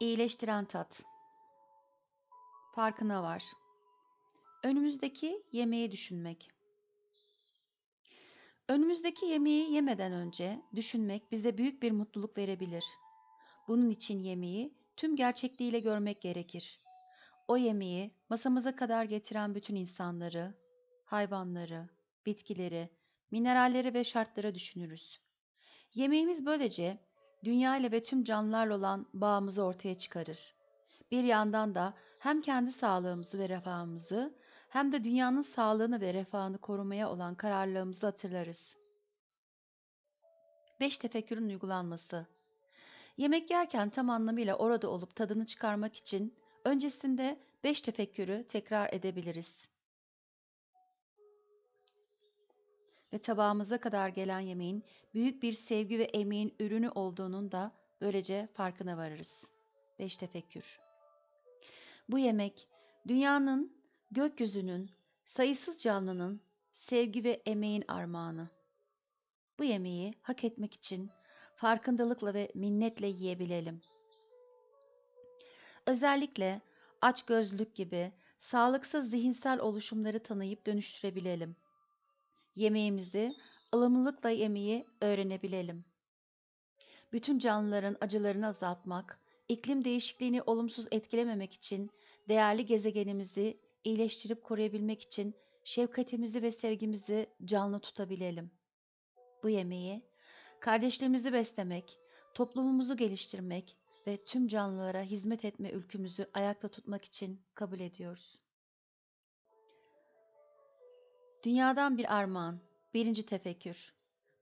İyileştiren tat. Farkına var. Önümüzdeki yemeği düşünmek. Önümüzdeki yemeği yemeden önce düşünmek bize büyük bir mutluluk verebilir. Bunun için yemeği tüm gerçekliğiyle görmek gerekir. O yemeği masamıza kadar getiren bütün insanları, hayvanları, bitkileri, mineralleri ve şartları düşünürüz. Yemeğimiz böylece dünya ile ve tüm canlılarla olan bağımızı ortaya çıkarır. Bir yandan da hem kendi sağlığımızı ve refahımızı hem de dünyanın sağlığını ve refahını korumaya olan kararlılığımızı hatırlarız. 5 tefekkürün uygulanması Yemek yerken tam anlamıyla orada olup tadını çıkarmak için öncesinde 5 tefekkürü tekrar edebiliriz. Ve tabağımıza kadar gelen yemeğin büyük bir sevgi ve emeğin ürünü olduğunun da böylece farkına varırız. 5 tefekkür Bu yemek dünyanın, gökyüzünün, sayısız canlının sevgi ve emeğin armağanı. Bu yemeği hak etmek için farkındalıkla ve minnetle yiyebilelim. Özellikle açgözlülük gibi sağlıksız zihinsel oluşumları tanıyıp dönüştürebilelim. Yemeğimizi ılımlılıkla yemeyi öğrenebilelim. Bütün canlıların acılarını azaltmak, iklim değişikliğini olumsuz etkilememek için değerli gezegenimizi iyileştirip koruyabilmek için şefkatimizi ve sevgimizi canlı tutabilelim. Bu yemeği kardeşliğimizi beslemek, toplumumuzu geliştirmek ve tüm canlılara hizmet etme ülkümüzü ayakta tutmak için kabul ediyoruz. Dünyadan bir armağan, birinci tefekkür.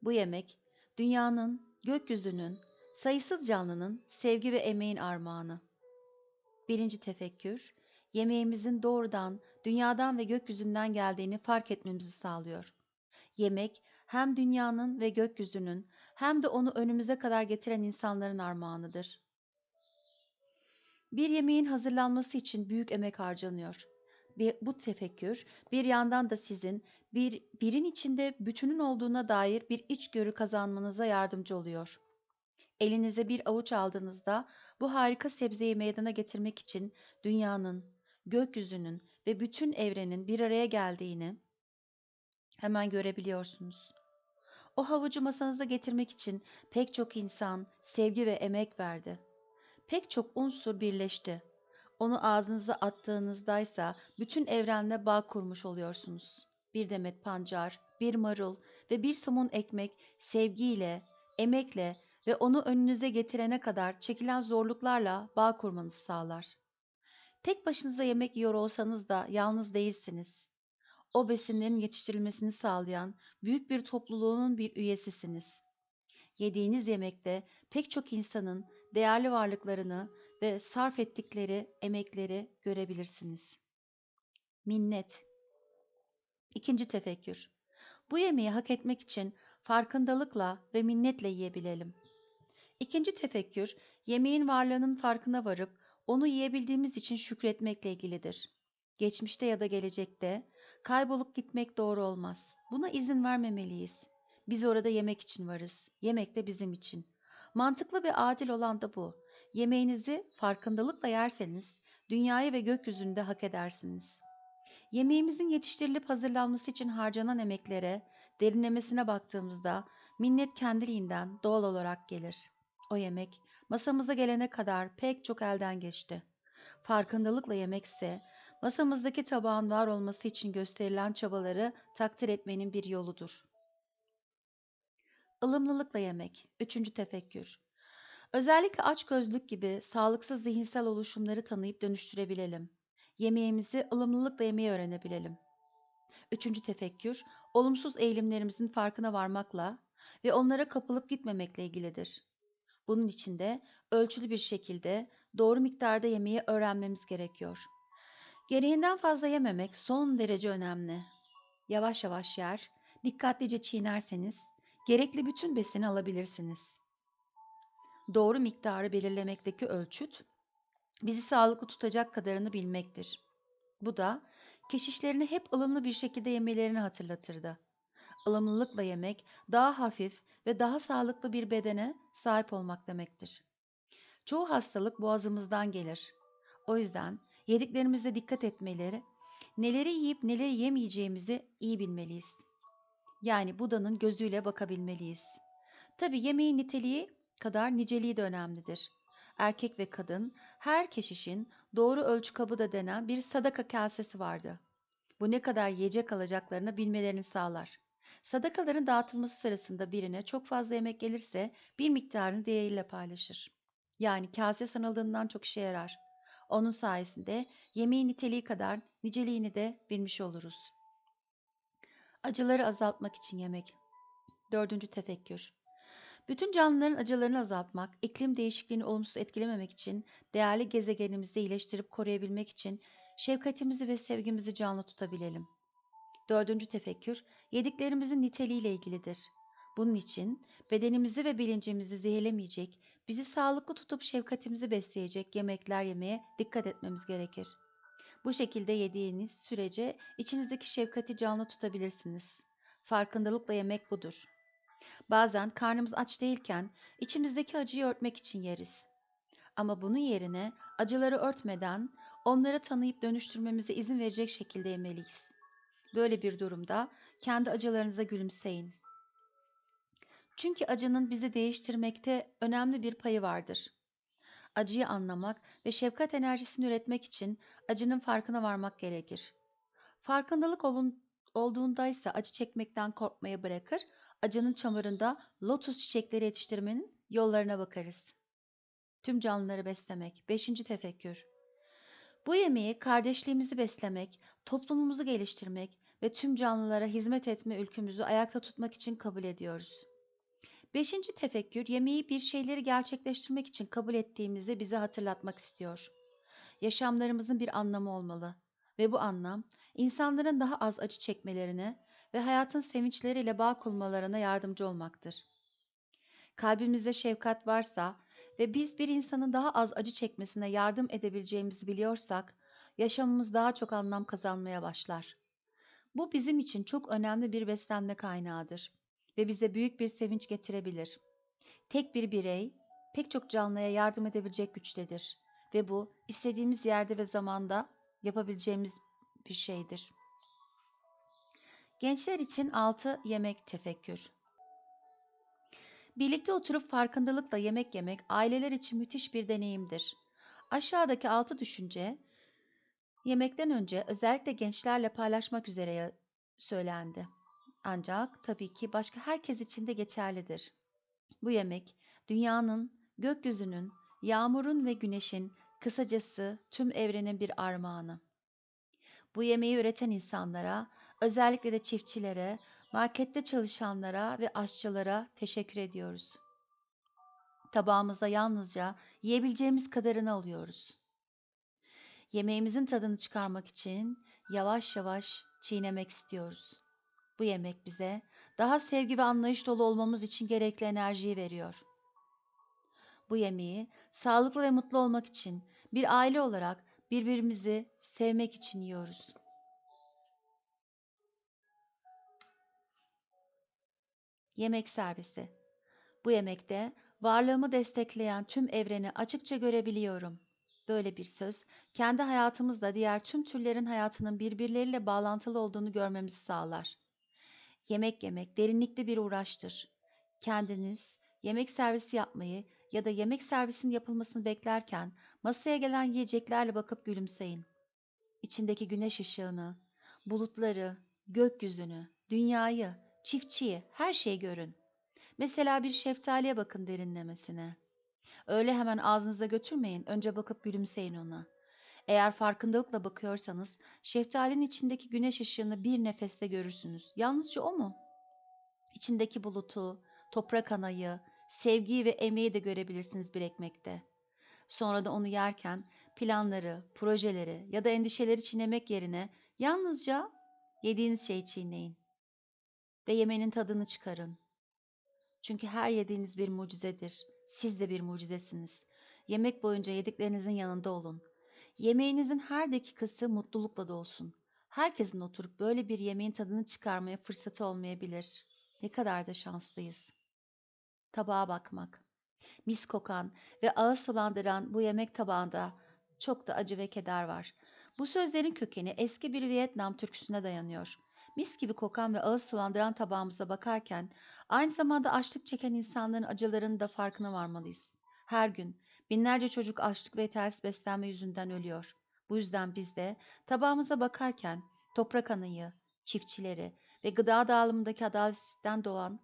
Bu yemek, dünyanın, gökyüzünün, sayısız canlının sevgi ve emeğin armağanı. Birinci tefekkür, yemeğimizin doğrudan dünyadan ve gökyüzünden geldiğini fark etmemizi sağlıyor. Yemek hem dünyanın ve gökyüzünün hem de onu önümüze kadar getiren insanların armağanıdır. Bir yemeğin hazırlanması için büyük emek harcanıyor. Bu tefekkür bir yandan da sizin bir birin içinde bütünün olduğuna dair bir içgörü kazanmanıza yardımcı oluyor. Elinize bir avuç aldığınızda bu harika sebzeyi meydana getirmek için dünyanın, gökyüzünün ve bütün evrenin bir araya geldiğini hemen görebiliyorsunuz. O havucu masanıza getirmek için pek çok insan sevgi ve emek verdi. Pek çok unsur birleşti. Onu ağzınıza attığınızdaysa bütün evrenle bağ kurmuş oluyorsunuz. Bir demet pancar, bir marul ve bir somun ekmek sevgiyle, emekle ve onu önünüze getirene kadar çekilen zorluklarla bağ kurmanızı sağlar. Tek başınıza yemek yiyor olsanız da yalnız değilsiniz o besinlerin yetiştirilmesini sağlayan büyük bir topluluğunun bir üyesisiniz. Yediğiniz yemekte pek çok insanın değerli varlıklarını ve sarf ettikleri emekleri görebilirsiniz. Minnet İkinci tefekkür Bu yemeği hak etmek için farkındalıkla ve minnetle yiyebilelim. İkinci tefekkür, yemeğin varlığının farkına varıp onu yiyebildiğimiz için şükretmekle ilgilidir. Geçmişte ya da gelecekte kaybolup gitmek doğru olmaz. Buna izin vermemeliyiz. Biz orada yemek için varız. Yemek de bizim için. Mantıklı ve adil olan da bu. Yemeğinizi farkındalıkla yerseniz dünyayı ve gökyüzünde hak edersiniz. Yemeğimizin yetiştirilip hazırlanması için harcanan emeklere, derinlemesine baktığımızda minnet kendiliğinden doğal olarak gelir. O yemek masamıza gelene kadar pek çok elden geçti. Farkındalıkla yemekse masamızdaki tabağın var olması için gösterilen çabaları takdir etmenin bir yoludur. Ilımlılıkla yemek. Üçüncü tefekkür. Özellikle açgözlük gibi sağlıksız zihinsel oluşumları tanıyıp dönüştürebilelim. Yemeğimizi ılımlılıkla yemeyi öğrenebilelim. Üçüncü tefekkür, olumsuz eğilimlerimizin farkına varmakla ve onlara kapılıp gitmemekle ilgilidir. Bunun için de ölçülü bir şekilde doğru miktarda yemeği öğrenmemiz gerekiyor. Gereğinden fazla yememek son derece önemli. Yavaş yavaş yer, dikkatlice çiğnerseniz gerekli bütün besini alabilirsiniz. Doğru miktarı belirlemekteki ölçüt bizi sağlıklı tutacak kadarını bilmektir. Bu da keşişlerini hep ılımlı bir şekilde yemelerini hatırlatırdı. Ilımlılıkla yemek daha hafif ve daha sağlıklı bir bedene sahip olmak demektir. Çoğu hastalık boğazımızdan gelir. O yüzden yediklerimize dikkat etmeleri, neleri yiyip neleri yemeyeceğimizi iyi bilmeliyiz. Yani Buda'nın gözüyle bakabilmeliyiz. Tabi yemeğin niteliği kadar niceliği de önemlidir. Erkek ve kadın her keşişin doğru ölçü kabı da denen bir sadaka kasesi vardı. Bu ne kadar yiyecek alacaklarını bilmelerini sağlar. Sadakaların dağıtılması sırasında birine çok fazla yemek gelirse bir miktarını diğeriyle paylaşır. Yani kase sanıldığından çok işe yarar. Onun sayesinde yemeğin niteliği kadar niceliğini de bilmiş oluruz. Acıları azaltmak için yemek. Dördüncü tefekkür. Bütün canlıların acılarını azaltmak, iklim değişikliğini olumsuz etkilememek için, değerli gezegenimizi iyileştirip koruyabilmek için şefkatimizi ve sevgimizi canlı tutabilelim. Dördüncü tefekkür, yediklerimizin niteliğiyle ilgilidir. Bunun için bedenimizi ve bilincimizi zehirlemeyecek, bizi sağlıklı tutup şefkatimizi besleyecek yemekler yemeye dikkat etmemiz gerekir. Bu şekilde yediğiniz sürece içinizdeki şefkati canlı tutabilirsiniz. Farkındalıkla yemek budur. Bazen karnımız aç değilken içimizdeki acıyı örtmek için yeriz. Ama bunun yerine acıları örtmeden onları tanıyıp dönüştürmemize izin verecek şekilde yemeliyiz. Böyle bir durumda kendi acılarınıza gülümseyin. Çünkü acının bizi değiştirmekte önemli bir payı vardır. Acıyı anlamak ve şefkat enerjisini üretmek için acının farkına varmak gerekir. Farkındalık olun, olduğunda ise acı çekmekten korkmayı bırakır, acının çamurunda lotus çiçekleri yetiştirmenin yollarına bakarız. Tüm canlıları beslemek. Beşinci tefekkür. Bu yemeği kardeşliğimizi beslemek, toplumumuzu geliştirmek ve tüm canlılara hizmet etme ülkümüzü ayakta tutmak için kabul ediyoruz. Beşinci tefekkür yemeği bir şeyleri gerçekleştirmek için kabul ettiğimizi bize hatırlatmak istiyor. Yaşamlarımızın bir anlamı olmalı ve bu anlam insanların daha az acı çekmelerine ve hayatın sevinçleriyle bağ kurmalarına yardımcı olmaktır. Kalbimizde şefkat varsa ve biz bir insanın daha az acı çekmesine yardım edebileceğimizi biliyorsak, yaşamımız daha çok anlam kazanmaya başlar. Bu bizim için çok önemli bir beslenme kaynağıdır ve bize büyük bir sevinç getirebilir. Tek bir birey pek çok canlıya yardım edebilecek güçtedir ve bu istediğimiz yerde ve zamanda yapabileceğimiz bir şeydir. Gençler için 6 yemek tefekkür. Birlikte oturup farkındalıkla yemek yemek aileler için müthiş bir deneyimdir. Aşağıdaki 6 düşünce yemekten önce özellikle gençlerle paylaşmak üzere söylendi. Ancak tabii ki başka herkes için de geçerlidir. Bu yemek dünyanın, gökyüzünün, yağmurun ve güneşin, kısacası tüm evrenin bir armağanı. Bu yemeği üreten insanlara, özellikle de çiftçilere, markette çalışanlara ve aşçılara teşekkür ediyoruz. Tabağımıza yalnızca yiyebileceğimiz kadarını alıyoruz. Yemeğimizin tadını çıkarmak için yavaş yavaş çiğnemek istiyoruz. Bu yemek bize daha sevgi ve anlayış dolu olmamız için gerekli enerjiyi veriyor. Bu yemeği sağlıklı ve mutlu olmak için bir aile olarak birbirimizi sevmek için yiyoruz. Yemek servisi. Bu yemekte varlığımı destekleyen tüm evreni açıkça görebiliyorum. Böyle bir söz, kendi hayatımızla diğer tüm türlerin hayatının birbirleriyle bağlantılı olduğunu görmemizi sağlar. Yemek yemek derinlikli bir uğraştır. Kendiniz yemek servisi yapmayı ya da yemek servisinin yapılmasını beklerken masaya gelen yiyeceklerle bakıp gülümseyin. İçindeki güneş ışığını, bulutları, gökyüzünü, dünyayı, çiftçiyi, her şeyi görün. Mesela bir şeftaliye bakın derinlemesine. Öyle hemen ağzınıza götürmeyin, önce bakıp gülümseyin ona. Eğer farkındalıkla bakıyorsanız şeftalinin içindeki güneş ışığını bir nefeste görürsünüz. Yalnızca o mu? İçindeki bulutu, toprak anayı, sevgiyi ve emeği de görebilirsiniz bir ekmekte. Sonra da onu yerken planları, projeleri ya da endişeleri çiğnemek yerine yalnızca yediğiniz şeyi çiğneyin. Ve yemenin tadını çıkarın. Çünkü her yediğiniz bir mucizedir. Siz de bir mucizesiniz. Yemek boyunca yediklerinizin yanında olun. Yemeğinizin her dakikası mutlulukla dolsun. Herkesin oturup böyle bir yemeğin tadını çıkarmaya fırsatı olmayabilir. Ne kadar da şanslıyız. Tabağa bakmak. Mis kokan ve ağız sulandıran bu yemek tabağında çok da acı ve keder var. Bu sözlerin kökeni eski bir Vietnam türküsüne dayanıyor. Mis gibi kokan ve ağız sulandıran tabağımıza bakarken aynı zamanda açlık çeken insanların acılarının da farkına varmalıyız. Her gün binlerce çocuk açlık ve ters beslenme yüzünden ölüyor. Bu yüzden biz de tabağımıza bakarken toprak anayı, çiftçileri ve gıda dağılımındaki adaletsizlikten doğan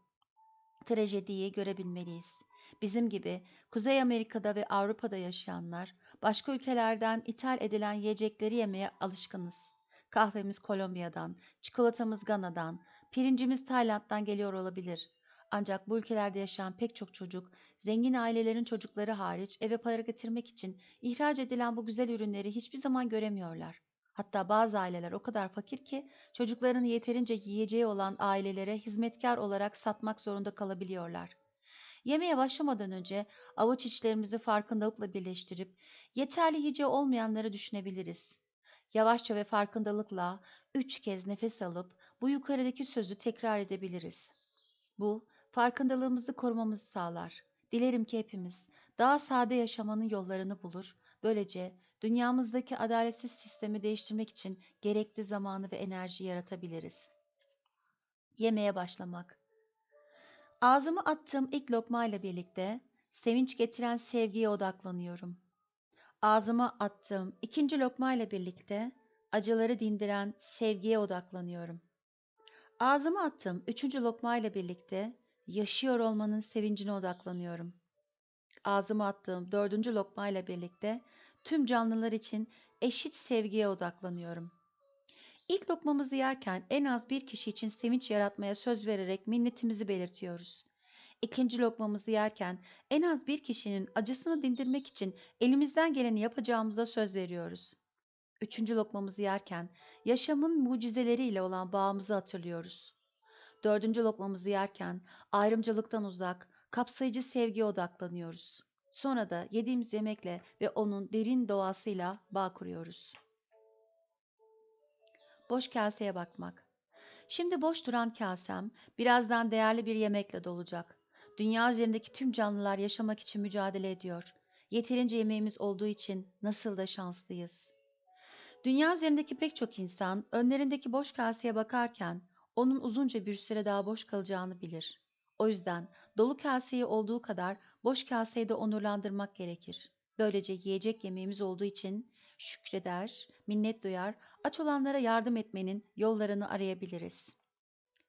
trajediyi görebilmeliyiz. Bizim gibi Kuzey Amerika'da ve Avrupa'da yaşayanlar başka ülkelerden ithal edilen yiyecekleri yemeye alışkınız. Kahvemiz Kolombiya'dan, çikolatamız Gana'dan, pirincimiz Tayland'dan geliyor olabilir. Ancak bu ülkelerde yaşayan pek çok çocuk, zengin ailelerin çocukları hariç eve para getirmek için ihraç edilen bu güzel ürünleri hiçbir zaman göremiyorlar. Hatta bazı aileler o kadar fakir ki çocuklarını yeterince yiyeceği olan ailelere hizmetkar olarak satmak zorunda kalabiliyorlar. Yemeğe başlamadan önce avuç içlerimizi farkındalıkla birleştirip yeterli yiyeceği olmayanları düşünebiliriz. Yavaşça ve farkındalıkla üç kez nefes alıp bu yukarıdaki sözü tekrar edebiliriz. Bu, farkındalığımızı korumamızı sağlar. Dilerim ki hepimiz daha sade yaşamanın yollarını bulur. Böylece dünyamızdaki adaletsiz sistemi değiştirmek için gerekli zamanı ve enerji yaratabiliriz. Yemeğe başlamak. Ağzıma attığım ilk lokmayla birlikte sevinç getiren sevgiye odaklanıyorum. Ağzıma attığım ikinci lokmayla birlikte acıları dindiren sevgiye odaklanıyorum. Ağzıma attığım üçüncü lokmayla birlikte yaşıyor olmanın sevincine odaklanıyorum. Ağzıma attığım dördüncü lokmayla birlikte tüm canlılar için eşit sevgiye odaklanıyorum. İlk lokmamızı yerken en az bir kişi için sevinç yaratmaya söz vererek minnetimizi belirtiyoruz. İkinci lokmamızı yerken en az bir kişinin acısını dindirmek için elimizden geleni yapacağımıza söz veriyoruz. Üçüncü lokmamızı yerken yaşamın mucizeleriyle olan bağımızı hatırlıyoruz. Dördüncü lokmamızı yerken ayrımcılıktan uzak, kapsayıcı sevgiye odaklanıyoruz. Sonra da yediğimiz yemekle ve onun derin doğasıyla bağ kuruyoruz. Boş kaseye bakmak. Şimdi boş duran kasem birazdan değerli bir yemekle dolacak. Dünya üzerindeki tüm canlılar yaşamak için mücadele ediyor. Yeterince yemeğimiz olduğu için nasıl da şanslıyız. Dünya üzerindeki pek çok insan önlerindeki boş kaseye bakarken onun uzunca bir süre daha boş kalacağını bilir. O yüzden dolu kaseyi olduğu kadar boş kaseyi de onurlandırmak gerekir. Böylece yiyecek yemeğimiz olduğu için şükreder, minnet duyar, aç olanlara yardım etmenin yollarını arayabiliriz.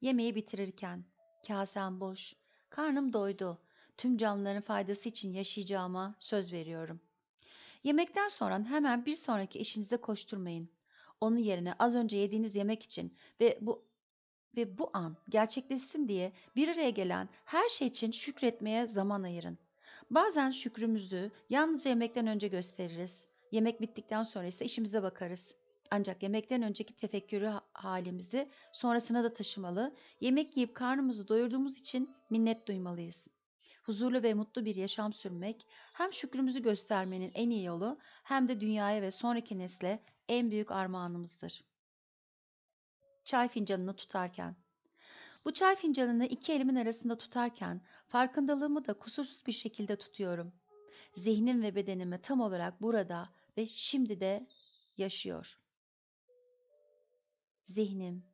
Yemeği bitirirken, kasem boş, karnım doydu, tüm canlıların faydası için yaşayacağıma söz veriyorum. Yemekten sonra hemen bir sonraki işinize koşturmayın. Onun yerine az önce yediğiniz yemek için ve bu ve bu an gerçekleşsin diye bir araya gelen her şey için şükretmeye zaman ayırın. Bazen şükrümüzü yalnızca yemekten önce gösteririz. Yemek bittikten sonra ise işimize bakarız. Ancak yemekten önceki tefekkürü halimizi sonrasına da taşımalı, yemek yiyip karnımızı doyurduğumuz için minnet duymalıyız. Huzurlu ve mutlu bir yaşam sürmek hem şükrümüzü göstermenin en iyi yolu hem de dünyaya ve sonraki nesle en büyük armağanımızdır. Çay fincanını tutarken bu çay fincanını iki elimin arasında tutarken farkındalığımı da kusursuz bir şekilde tutuyorum. Zihnim ve bedenimi tam olarak burada ve şimdi de yaşıyor. Zihnim,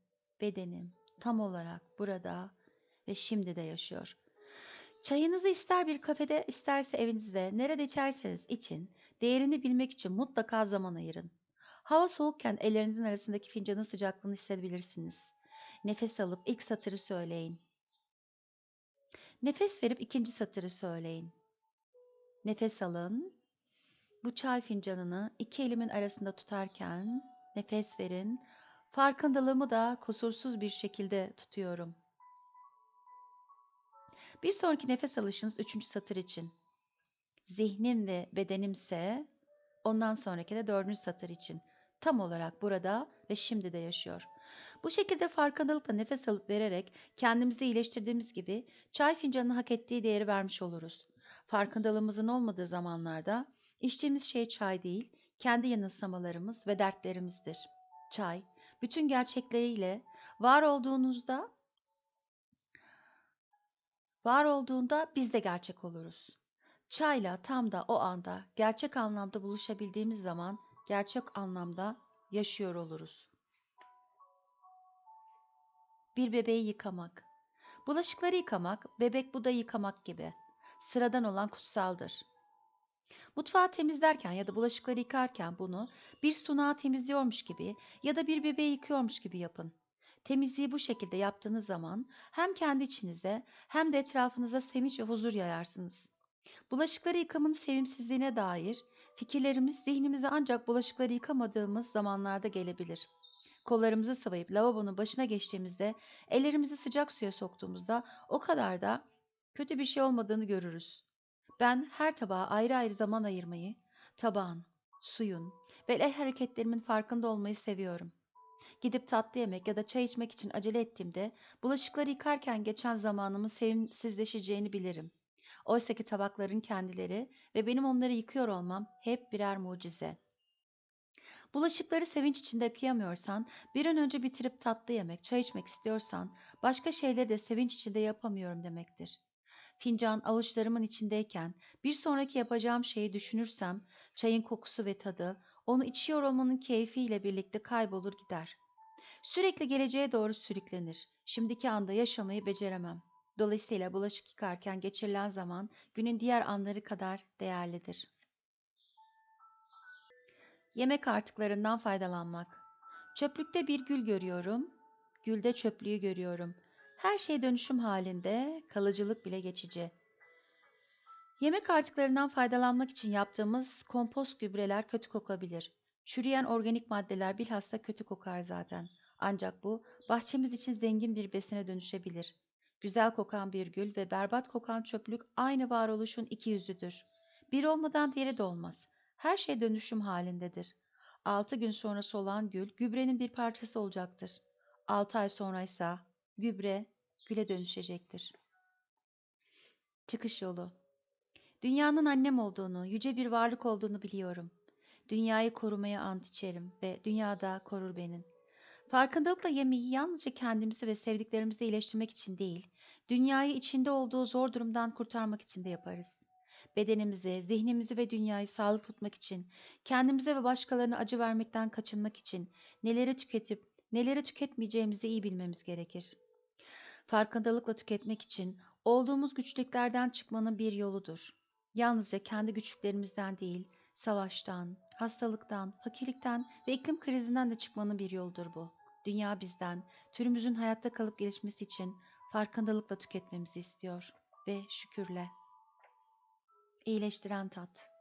bedenim tam olarak burada ve şimdi de yaşıyor. Çayınızı ister bir kafede isterse evinizde nerede içerseniz için değerini bilmek için mutlaka zaman ayırın. Hava soğukken ellerinizin arasındaki fincanın sıcaklığını hissedebilirsiniz. Nefes alıp ilk satırı söyleyin. Nefes verip ikinci satırı söyleyin. Nefes alın. Bu çay fincanını iki elimin arasında tutarken nefes verin. Farkındalığımı da kusursuz bir şekilde tutuyorum. Bir sonraki nefes alışınız üçüncü satır için. Zihnim ve bedenimse ondan sonraki de dördüncü satır için tam olarak burada ve şimdi de yaşıyor. Bu şekilde farkındalıkla nefes alıp vererek kendimizi iyileştirdiğimiz gibi çay fincanına hak ettiği değeri vermiş oluruz. Farkındalığımızın olmadığı zamanlarda içtiğimiz şey çay değil, kendi yanılsamalarımız ve dertlerimizdir. Çay, bütün gerçekleriyle var olduğunuzda, var olduğunda biz de gerçek oluruz. Çayla tam da o anda gerçek anlamda buluşabildiğimiz zaman gerçek anlamda yaşıyor oluruz. Bir bebeği yıkamak. Bulaşıkları yıkamak, bebek buda yıkamak gibi. Sıradan olan kutsaldır. Mutfağı temizlerken ya da bulaşıkları yıkarken bunu bir sunağı temizliyormuş gibi ya da bir bebeği yıkıyormuş gibi yapın. Temizliği bu şekilde yaptığınız zaman hem kendi içinize hem de etrafınıza sevinç ve huzur yayarsınız. Bulaşıkları yıkamanın sevimsizliğine dair fikirlerimiz zihnimize ancak bulaşıkları yıkamadığımız zamanlarda gelebilir. Kollarımızı sıvayıp lavabonun başına geçtiğimizde, ellerimizi sıcak suya soktuğumuzda o kadar da kötü bir şey olmadığını görürüz. Ben her tabağa ayrı ayrı zaman ayırmayı, tabağın, suyun ve el hareketlerimin farkında olmayı seviyorum. Gidip tatlı yemek ya da çay içmek için acele ettiğimde bulaşıkları yıkarken geçen zamanımın sevimsizleşeceğini bilirim. Oysaki tabakların kendileri ve benim onları yıkıyor olmam hep birer mucize. Bulaşıkları sevinç içinde yıkayamıyorsan, bir an önce bitirip tatlı yemek, çay içmek istiyorsan, başka şeyleri de sevinç içinde yapamıyorum demektir. Fincan avuçlarımın içindeyken bir sonraki yapacağım şeyi düşünürsem, çayın kokusu ve tadı, onu içiyor olmanın keyfiyle birlikte kaybolur gider. Sürekli geleceğe doğru sürüklenir. Şimdiki anda yaşamayı beceremem. Dolayısıyla bulaşık yıkarken geçirilen zaman günün diğer anları kadar değerlidir. Yemek artıklarından faydalanmak. Çöplükte bir gül görüyorum, gülde çöplüğü görüyorum. Her şey dönüşüm halinde, kalıcılık bile geçici. Yemek artıklarından faydalanmak için yaptığımız kompost gübreler kötü kokabilir. Çürüyen organik maddeler bilhassa kötü kokar zaten. Ancak bu bahçemiz için zengin bir besine dönüşebilir. Güzel kokan bir gül ve berbat kokan çöplük aynı varoluşun iki yüzüdür. Bir olmadan diğeri de olmaz. Her şey dönüşüm halindedir. Altı gün sonra solan gül gübrenin bir parçası olacaktır. Altı ay sonra ise gübre güle dönüşecektir. Çıkış yolu Dünyanın annem olduğunu, yüce bir varlık olduğunu biliyorum. Dünyayı korumaya ant içerim ve dünyada korur beni. Farkındalıkla yemeği yalnızca kendimizi ve sevdiklerimizi iyileştirmek için değil, dünyayı içinde olduğu zor durumdan kurtarmak için de yaparız. Bedenimizi, zihnimizi ve dünyayı sağlık tutmak için, kendimize ve başkalarına acı vermekten kaçınmak için neleri tüketip neleri tüketmeyeceğimizi iyi bilmemiz gerekir. Farkındalıkla tüketmek için olduğumuz güçlüklerden çıkmanın bir yoludur. Yalnızca kendi güçlüklerimizden değil, savaştan, hastalıktan, fakirlikten ve iklim krizinden de çıkmanın bir yoludur bu. Dünya bizden, türümüzün hayatta kalıp gelişmesi için farkındalıkla tüketmemizi istiyor ve şükürle. İyileştiren tat.